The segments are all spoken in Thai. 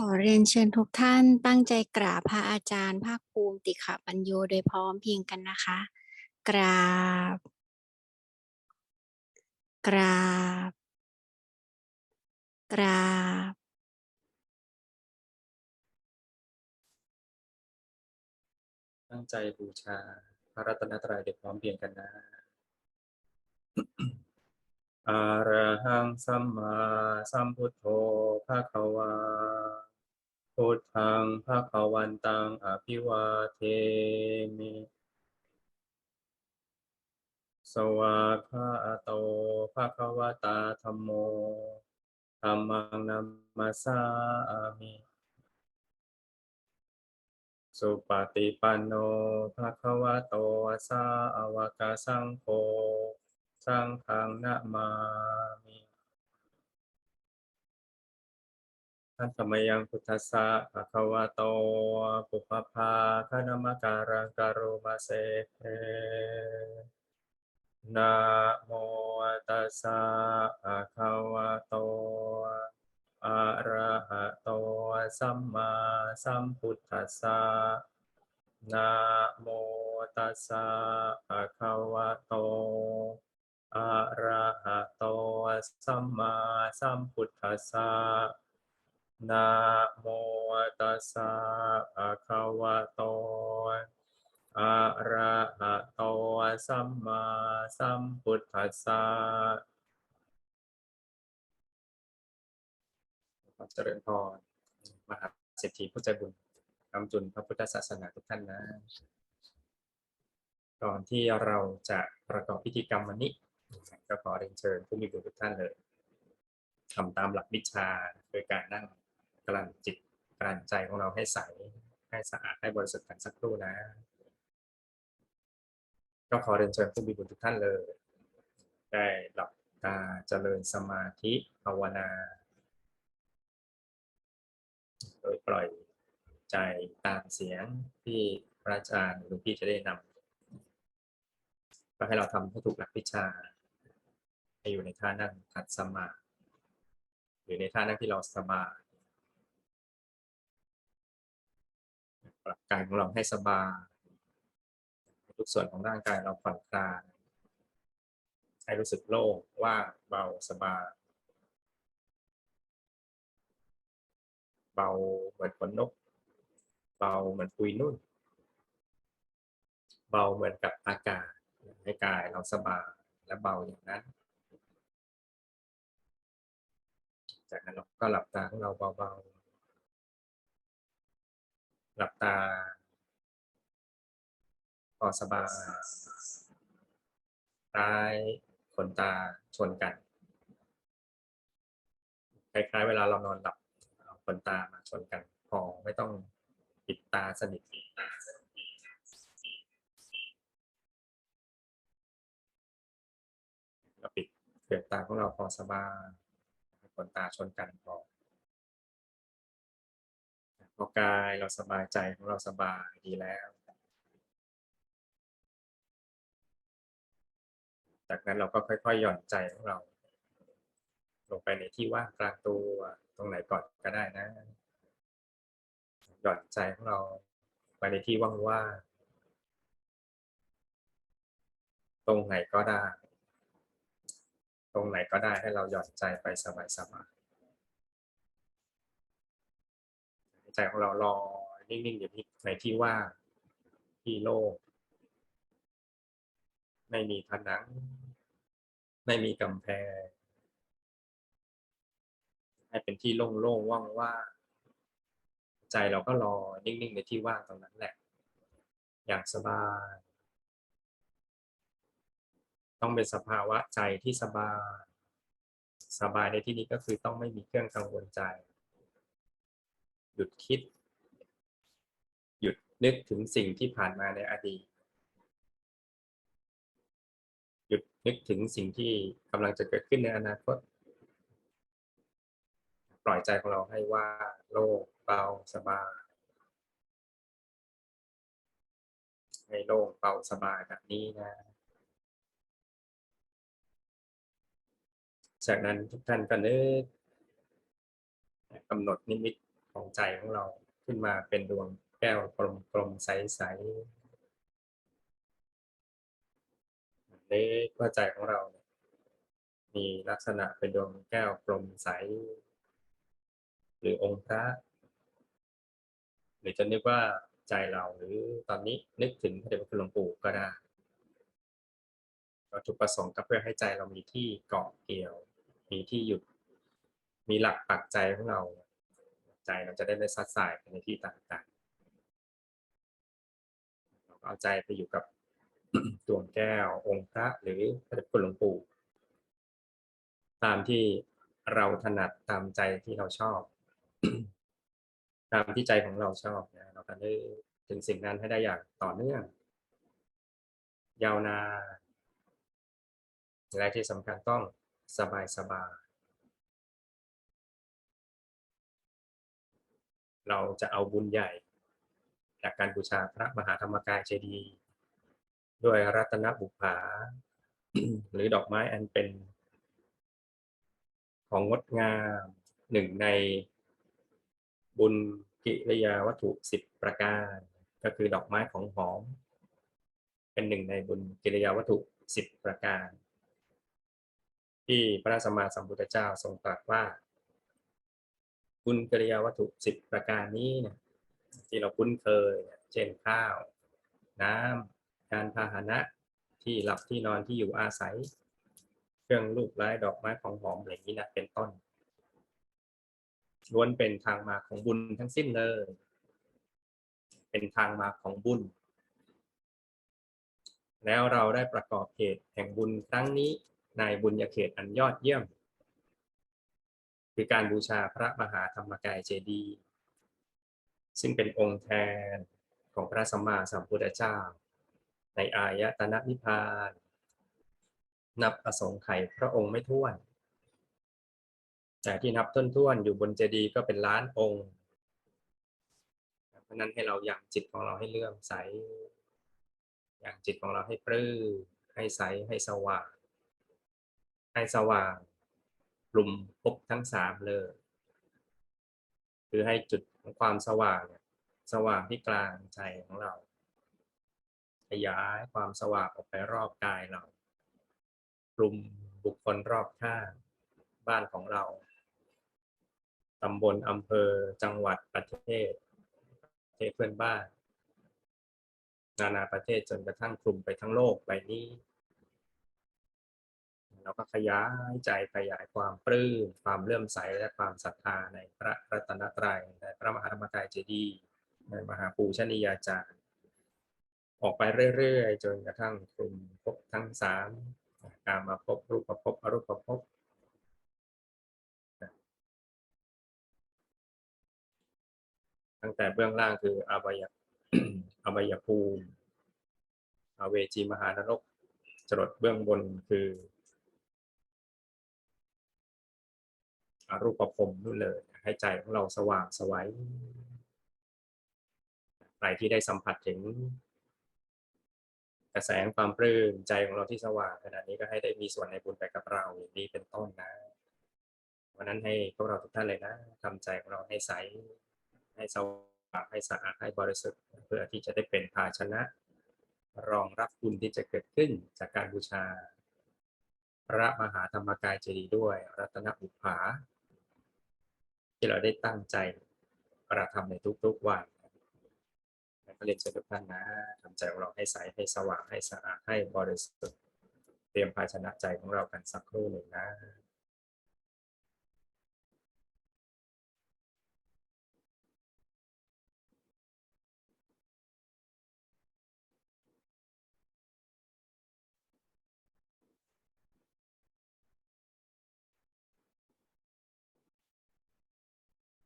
ขอเรียนเชิญทุกท่านตั้งใจกราบพระอาจารย์ ภาคภูมิติขปัญโยโดยพร้อมเพียงกันนะคะ กราบ กราบ กราบ ตั้งใจบูชา พระรัตนตรัยเด็กพร้อมเพียงกันนะ อะระหังสัมมาสัมพุทโธภะคะวาพุทธังภะคะวันตังอภิวาเทมิสวากขาโตภะคะวะตาธัมโมธัมมังนัมมาสามิสุปฏิปันโนภะคะวะโตสาวกสังโฆ สังฆังนะมามิท่านธรรมยังพุทธสะภะคะวะโตปุพพภาคณมการังกโรมาเซนะโมตัสสะภะคะวะโตอะระหะโตสัมมาสัมพุทธัสสะนะโมตัสสะภะคะวะโต อะระหะโตสัมมาสัมพุทธัสสะนะโมตัสสะภะคะวะโตอะระหะโตสัมมาสัมพุทธัสสะขอเจริญพรมหาเศรษฐีผู้ใจบุญกำจุนพระพุทธศาสนาทุกท่านนะ ก่อนที่เราจะประกอบพิธีกรรมวันนี้ ก็ขอเรียนเชิญผู้มีบุญทุกท่านเลยทำตามหลักวิชาโดยการนั่งกลั่นจิตกลั่นใจของเราให้ใสให้สะอาดให้บริสุทธิ์กันสักครู่นะ ก็ขอเรียนเชิญผู้มีบุญทุกท่านเลย ได้หลับตาเจริญสมาธิภาวนา โดยปล่อยใจตามเสียงที่พระอาจารย์หรือพี่จะได้นำก็ให้เราทำให้ถูกหลักวิชา ให้อยู่ในท่านั่งขัดสมาธิอในท่านั่งที่เราสบายปรับกายของเราให้สบายทุกส่วนของร่างกายเราผ่อนคลายให้รู้สึกโล่งว่าเบาสบายเบาเหมือนขนนก เบาเหมือนปุยนุ่น เบาเหมือนกับอากาศให้กายเราสบายและเบาอย่างนั้น จากนั้นเราก็หลับตาของเราเบาๆ หลับตาพอสบายปลายขนตาชนกัน คล้ายๆ เวลาเรานอนหลับขนตามาชนกัน พอไม่ต้องปิดตาสนิทปิดเปลือกตาของเราพอสบาย ขนตาชนกันพอพอกายเราสบายใจของเราสบายดีแล้ว จากนั้นเราก็ค่อยๆ หย่อนใจของเรา ลงไปในที่ว่างกลางตัวตรงไหนก่อนก็ได้นะ หย่อนใจของเราไปในที่ว่างๆตรงไหนก็ได้ ตรงไหนก็ได้ให้เราหย่อนใจไปสบายๆใจของเราลอนิ่งๆอยู่ที่ในที่ว่างที่โล่งไม่มีผนัง ไม่มีกำแพง ให้เป็นที่โล่งๆว่างๆใจเราก็รอนิ่งๆในที่ว่างตรงนั้นแหละ อย่างสบาย ต้องเป็นสภาวะใจที่สบาย สบายในที่นี้ก็คือต้องไม่มีเครื่องกังวลใจ หยุดคิด หยุดนึกถึงสิ่งที่ผ่านมาในอดีต หยุดนึกถึงสิ่งที่กำลังจะเกิดขึ้นในอนาคต ปล่อยใจของเราให้ว่าโล่งเบาสบายให้โล่งเบาสบายแบบนี้นะ จากนั้นทุกท่านก็นึกกำหนดนิมิตของใจของเราขึ้นมาเป็นดวงแก้วกลมๆใสๆเล็กว่าใจของเรา มีลักษณะเป็นดวงแก้วกลมใส หรือองค์พระ หรือจะนึกว่าใจเราหรือตอนนี้นึกถึงพระเดชพระคุณหลวงปู่ก็ได้วัตถุประสงค์ก็เพื่อให้ใจเรามีที่เกาะเกี่ยว มีที่หยุด มีหลักปักใจของเรา ใจเราจะได้ไม่ซัดสายไปในที่ต่างๆเราเอาใจไปอยู่กับดวงแก้วองค์พระหรือพระเดชคุณหลวงปู่ตามที่เราถนัดตามใจที่เราชอบ ตามที่ใจของเราชอบนะเราก็ได้ถึงสิ่งนั้นให้ได้อย่างต่อเนื่อง ยาวนานและที่สำคัญต้อง สบายสบายเราจะเอาบุญใหญ่ จากการบูชาพระมหาธรรมกายเจดีย์ด้วยรัตนบุภาหรือดอกไม้อันเป็นของงดงามหนึ่งในบุญกิริยาวัตถุสิบประการ ก็คือดอกไม้ของหอม เป็นหนึ่งในบุญกิริยาวัตถุสิบประการ ที่พระสัมมาสัมพุทธเจ้าทรงตรัสว่าบุญกิริยาวัตถุสิบประการนี้เนี่ยที่เราคุ้นเคย เช่นข้าว น้ำการพาหนะที่หลับที่นอนที่อยู่อาศัย เครื่องลูกไร้ดอกไม้ของหอมอย่างนี้นะเป็นต้นล้วนเป็นทางมาของบุญทั้งสิ้นเลย เป็นทางมาของบุญ แล้วเราได้ประกอบเหตุแห่งบุญครั้งนี้ ในบุญญาเขตอันยอดเยี่ยม คือการบูชาพระมหาธรรมกายเจดีย์ซึ่งเป็นองค์แทนของพระสัมมาสัมพุทธเจ้า ในอายตนะนิพพาน นับอสงไขยพระองค์ไม่ท้วน แต่ที่นับต้นท้วนอยู่บนเจดีย์ก็เป็นล้านองค์เพราะนั้นให้เราอย่างจิตของเราให้เลื่อมใสอย่างจิตของเราให้ปลื้มให้ใสให้สว่าง ให้สว่างกลุ่มภพทั้งสามเลยคือให้จุดของความสว่างเนี่ยสว่างที่กลางใจของเรา ขยายความสว่างออกไปรอบกายเรากลุ่มบุคคลรอบข้างบ้านของเราตำบลอำเภอจังหวัดประเทศประเทศเพื่อนบ้าน นานาประเทศจนกระทั่งคลุมไปทั้งโลกใบนี้ เราก็ขยายใจขยายความปลื้มความเลื่อมใสและความศรัทธาในพระรัตนตรัยในพระมหาธรรมกายเจดีย์ในมหาปูชนียาจารย์ ออกไปเรื่อยๆ จนกระทั่งกลุ่มภพทั้งสามการมาพบรูปภพอรูปภพตั้งแต่เบื้องล่างคืออบายอบายภูมิอเวจีมหานรกจรดเบื้องบนคือ รูปภพนู่นเลย ให้ใจของเราสว่างสวัยใครที่ได้สัมผัสถึงกระแสงความปลื้มใจของเราที่สว่างขนาดนี้ก็ให้ได้มีส่วนในบุญไปกับเราอย่างนี้เป็นต้นนะวันนั้นให้พวกเราทุกท่านเลยนะทำใจของเราให้ใสให้สว่างให้สะอาดให้บริสุทธิ์เพื่อที่จะได้เป็นภาชนะ รองรับบุญที่จะเกิดขึ้นจากการบูชา พระมหาธรรมกายเจดีย์ด้วย รัตนบุภา ที่เราได้ตั้งใจกระทำในทุกๆวันก็เรียนเชิญทุกท่านนะทำใจของเราให้ใสให้สว่างให้สะอาดให้บริสุทธิ์เตรียมภาชนะใจของเรากันสักครู่หนึ่งนะ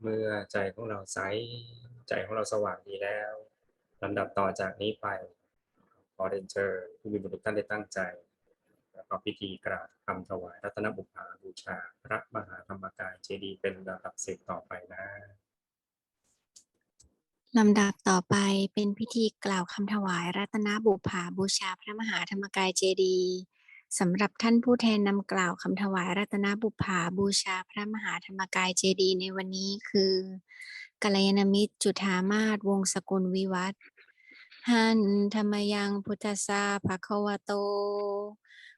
เมื่อใจของเราใสใจของเราสว่างดีแล้วลำดับต่อจากนี้ไปขอเรียนเชิญผู้มีบุญทุกท่านได้ตั้งใจแล้วก็พิธีกราบคำถวายรัตนบุพาบูชา พระมหาธรรมกายเจดีย์เป็นลำดับสิบต่อไปนะลำดับต่อไปเป็นพิธีกล่าวคำถวายรัตนบุพาบูชาพระมหาธรรมกายเจดีย์ สำหรับท่านผู้แทนนำกล่าวคำถวายรัตนบุพภาบูชาพระมหาธรรมกายเจดีย์ในวันนี้คือกัลยาณมิตรจุฑามาศวงสกุลวิวัฒน์หันธรรมยังพุทธสาภะควโต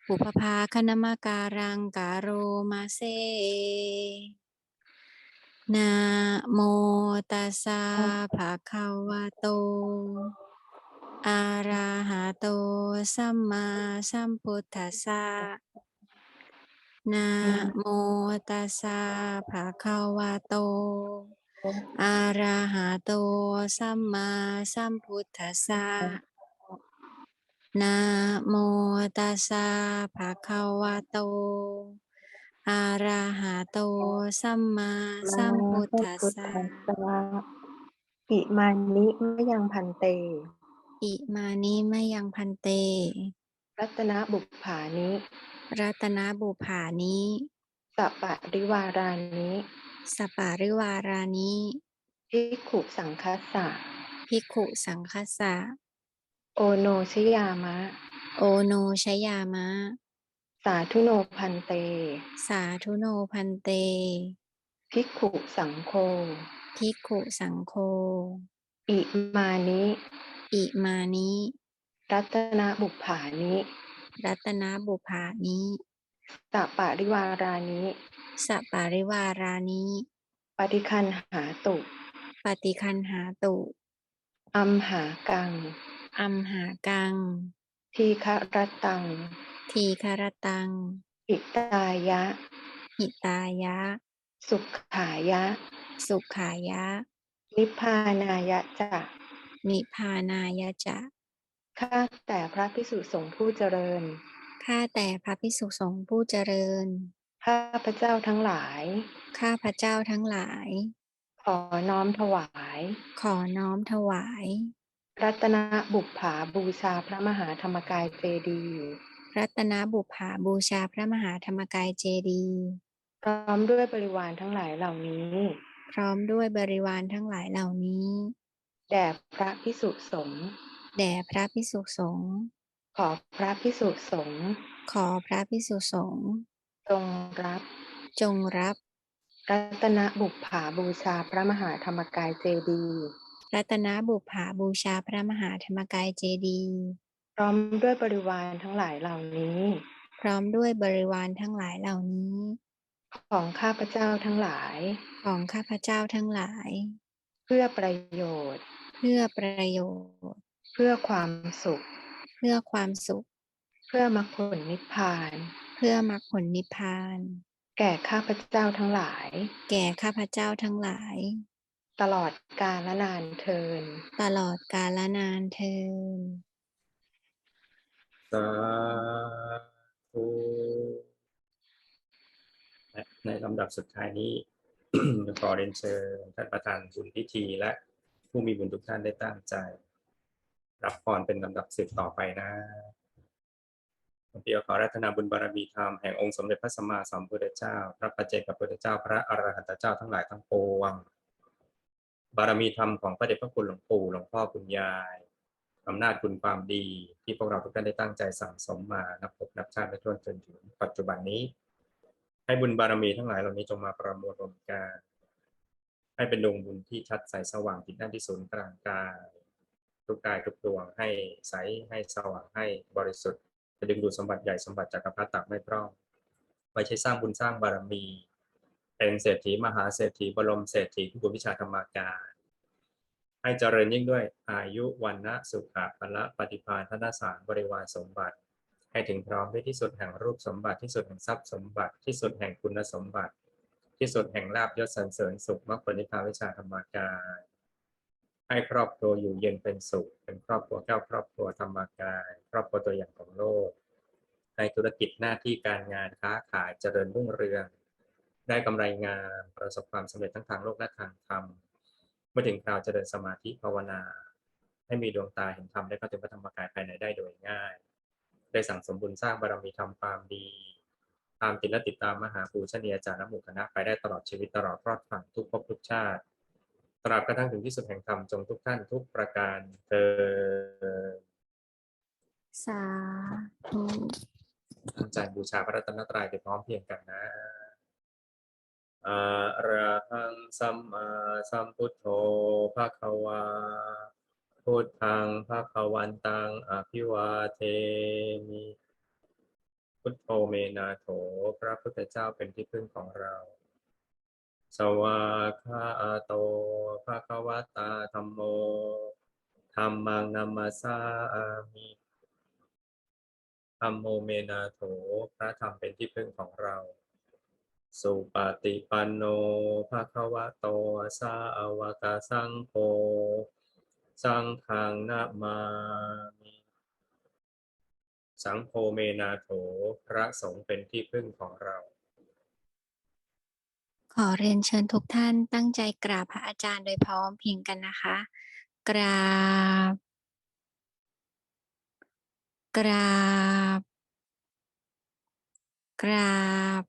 บุพภาคณมการังกาโรมาเซนะโมตัสสะภะคะวะโต อะระหะโตสัมมาสัมพุทธัสสะนะโมตัสสะภะคะวะโตอะระหะโตสัมมาสัมพุทธัสสะนะโมตัสสะภะคะวะโตอะระหะโตสัมมาสัมพุทธัสสะอิมานิมยังพันเต อิมานิมะยังพันเต รัตนบุปผานิ รัตนบุภานิ สัปปะริวารานิสปาริวารานิภิกขุสังคัสสะภิกขุสังคัสสะ โอโนชยามะ โอโนชยามะ สาธุโนพันเต สาธุโนพันเต ภิกขุสังโฆ ภิกขุสังโฆ อิมานิ อิมานิรัตนบุปผานิ รัตนบุภานิสัปปะริวารานิสปาริวารานิปฏิคันหาตุ ปฏิคันหาตุ อัมหากัง อัมหากัง ทีฆรัตตัง ทีคารตังอิตายะ หิตายะ สุขายะ สุขายะ นิพพานายะจะ นิพพานายะจะข้าแต่พระพิสุสงฆ์ผู้เจริญ ข้าแต่พระภิกษุสงฆ์ผู้เจริญ ข้าพระเจ้าทั้งหลาย ข้าพระเจ้าทั้งหลาย ขอน้อมถวาย ขอน้อมถวาย รัตนบุปผาบูชาพระมหาธรรมกายเจดีย์รัตนบุภาบูชาพระมหาธรรมกายเจดีย์พร้อมด้วยบริวารทั้งหลายเหล่านี้ พร้อมด้วยบริวารทั้งหลายเหล่านี้ แด่พระพิสุสงฆ์แด่พระภิกษุสงฆ์ขอพระพิสุสงฆ์ขอพระภิกษุสงฆ์จงรับ จงรับ รัตนบุปผาบูชาพระมหาธรรมกายเจดีย์รัตนบุภาบูชาพระมหาธรรมกายเจดีย์พร้อมด้วยบริวารทั้งหลายเหล่านี้ พร้อมด้วยบริวารทั้งหลายเหล่านี้ ของข้าพเจ้าทั้งหลาย ของข้าพเจ้าทั้งหลายเพื่อประโยชน์ เพื่อประโยชน์ เพื่อความสุข เพื่อความสุข เพื่อมรรคผลนิพพาน เพื่อมรรคผลนิพพาน แก่ข้าพเจ้าทั้งหลาย แก่ข้าพเจ้าทั้งหลาย ตลอดกาลและนานเทิน ตลอดกาลนานเทินสาธุและในลำดับสุดท้ายนี้ ขอเรียนเชิญท่านประธานบุญพิธี และผู้มีบุญทุกท่านได้ตั้งใจ รับพรเป็นลำดับสืบต่อไปนะผมเปียขอรัตนาบุญบารมีธรรมแห่งองค์สมเด็จพระสัมมาสัมพุทธเจ้า พระปัจเจกพุทธเจ้า พระอรหันตเจ้าทั้งหลายทั้งปวง บารมีธรรมของพระเดชพระคุณหลวงปู่หลวงพ่อคุณยายอำนาจคุณความดี ที่พวกเราทุกท่านได้ตั้งใจสั่งสมมานับพบนับชาติไม่ถ้วนจนถึงปัจจุบันนี้ ให้บุญบารมีทั้งหลายเหล่านี้จงมาประมวลรวมกันให้เป็นดวงบุญที่ชัดใสสว่างติดหน้าที่ศูนย์กลางกายทุกกายทุกดวงให้ใสให้สว่างให้บริสุทธิ์จะดึงดูดสมบัติใหญ่สมบัติจักรพรรดิตักไม่พร่องไว้ใช้สร้างบุญสร้างบารมี เป็นเศรษฐีมหาเศรษฐีบรมเศรษฐีผู้บุญวิชาธรรมาการให้เจริญยิ่งด้วยอายุวันนะสุขะพละปฏิภาณธนสารบริวารสมบัติ ให้ถึงพร้อมด้วยที่สุดแห่งรูปสมบัติที่สุดแห่งทรัพย์สมบัติที่สุดแห่งคุณสมบัติ ที่สุดแห่งลาบยศสรรเสริญสุขมรรคผลนิพพานวิชาธรรมการให้ครอบครัวอยู่เย็นเป็นสุข เป็นครอบครัวแก้วครอบครัวธรรมกาย ครอบครัวตัวอย่างของโลก ในธุรกิจหน้าที่การงานค้าขายเจริญรุ่งเรือง ได้กำไรงานประสบความสำเร็จทั้งทางโลกและทางธรรมเมื่อถึงคราวเจริญสมาธิภาวนา ให้มีดวงตาเห็นธรรมได้เข้าถึงพระธรรมกายภายในได้โดยง่าย ได้สั่งสมบุญสร้างบารมีทำความดีตามติดและติดตามมหาปูชนียาจารย์และหมู่คณะไปได้ตลอดชีวิตตลอดรอดฝั่งทุกภพทุกชาติตราบกระทั่งถึงที่สุดแห่งธรรมจงทุกท่านทุกประการเธอญสาธุตั้งใจบูชาพระรัตนตรัยโดยพร้อมเพรียงกันนะอะระหังสัมมาสัมพุทโธภะคะวา พุทธังภะควันตังอภิวาเทมิพุทโธเมนาโถ พระพุทธเจ้าเป็นที่พึ่งของเรา สวากขาโตภะคะวตาธัมโมธัมมังนัมมาสามิธัมโมเมนาโถ พระธรรมเป็นที่พึ่งของเรา สุปฏิปันโนภะคะวะโตสาวกาสังโฆ สังฆังนามามิสังโฆเมนาโถพระสงฆ์เป็นที่พึ่งของเรา ขอเรียนเชิญทุกท่านตั้งใจกราบพระอาจารย์โดยพร้อมเพียงกันนะคะ กราบ กราบ กราบ